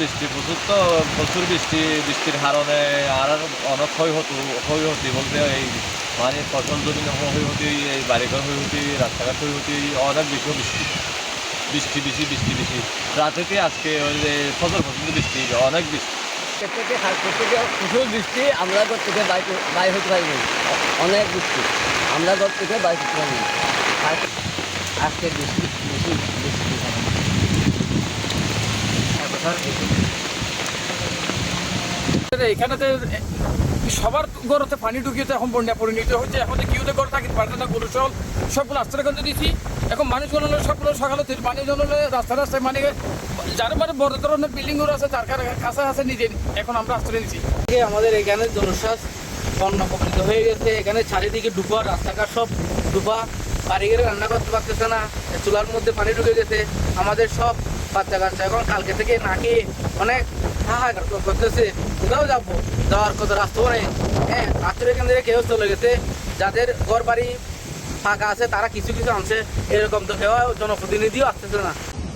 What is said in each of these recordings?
বৃষ্টি, প্রচুর তো, প্রচুর বৃষ্টি, বৃষ্টির কারণে আর অনেক ক্ষয় হতো ক্ষয় হতে বলতে এই মানে ফসল জমি ক্ষয় হতে এই বাড়িঘর ক্ষয় হতে রাস্তাঘাট ক্ষয় হতে অনেক বেশি বৃষ্টি। বৃষ্টি বেশি বৃষ্টি বেশি রাতেতে আজকে ওই যে ফসল ফসল বৃষ্টি, অনেক বৃষ্টি। থেকে থেকে প্রচুর বৃষ্টি আমরা ঘর থেকে বাইর হতে পারিনি। অনেক বৃষ্টি আমরা ঘর থেকে বাই হতে পারিনি। আজকে বৃষ্টি বেশি বৃষ্টি এখানেতে সবার গরতে পানি ঢুকিয়ে তো এখন বন্যা পরিণত হচ্ছে। এখন কিউতে ঘর থাকি পারে না গরু সব সবগুলো রাস্তার কাছে দিচ্ছি এখন মানুষগুলো হলো সবগুলো সকালে পানি জন্য রাস্তা রাস্তায় মানে যার মানে বড় ধরনের বিল্ডিংগুলো আছে, তার কাছে আছে নিজে এখন আমরা আশ্রয় নিচ্ছি আমাদের এখানে জনশ্বাস বন্যা প্রকৃত হয়ে গেছে। এখানে চারিদিকে ডুবা, রাস্তাঘাট সব ডুবা। কারিগরে রান্না করতে পারতেছে না, চুলার মধ্যে পানি ঢুকে গেছে। আমাদের সব বাচ্চা কাচ্চা এখন কালকে থেকে না খেয়ে অনেক হাহাকার করতেছে। কোথাও যাব? যাওয়ার কত রাস্তা নেই। হ্যাঁ আত্মীয় থেকে কেউ চলে গেছে। যাদের ঘর বাড়ি ফাঁকা আছে, তারা কিছু কিছু আনছে। এরকম তো কেউ জনপ্রতিনিধিও আসতেছে না।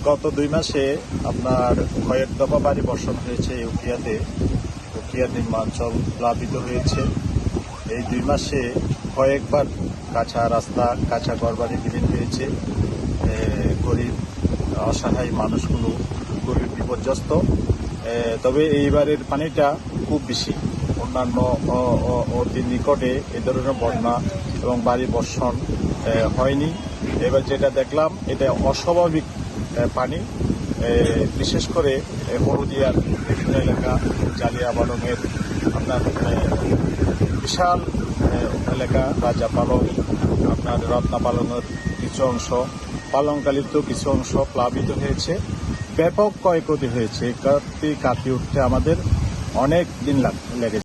গত দুই মাসে আপনার কয়েক দফা বাড়ি বর্ষণ হয়েছে উকিয়াতে উকিয়া নির্মাঞ্চল প্লাবিত হয়েছে। এই দুই মাসে কয়েকবার কাঁচা রাস্তা, কাঁচা ঘরবাড়ি বিলীন হয়েছে। গরিব অসহায় মানুষগুলো খুবই বিপর্যস্ত। তবে এইবারের পানিটা খুব বেশি। অন্যান্য অতি নিকটে এ ধরনের বন্যা এবং বাড়ি বর্ষণ হয়নি। এবার যেটা দেখলাম, এটা অস্বাভাবিক পানি। বিশেষ করে হলদিয়ার বিভিন্ন এলাকা জালিয়া বালংয়ের আপনার বিশাল এলাকা রাজা পালং, আপনার রত্না পালনের কিছু অংশ পালংকালিত কিছু অংশ প্লাবিত হয়েছে। ব্যাপক ক্ষয়ক্ষতি হয়েছে। কাটি কাটিয়ে উঠতে আমাদের অনেক দিন লাগ- লেগেছে।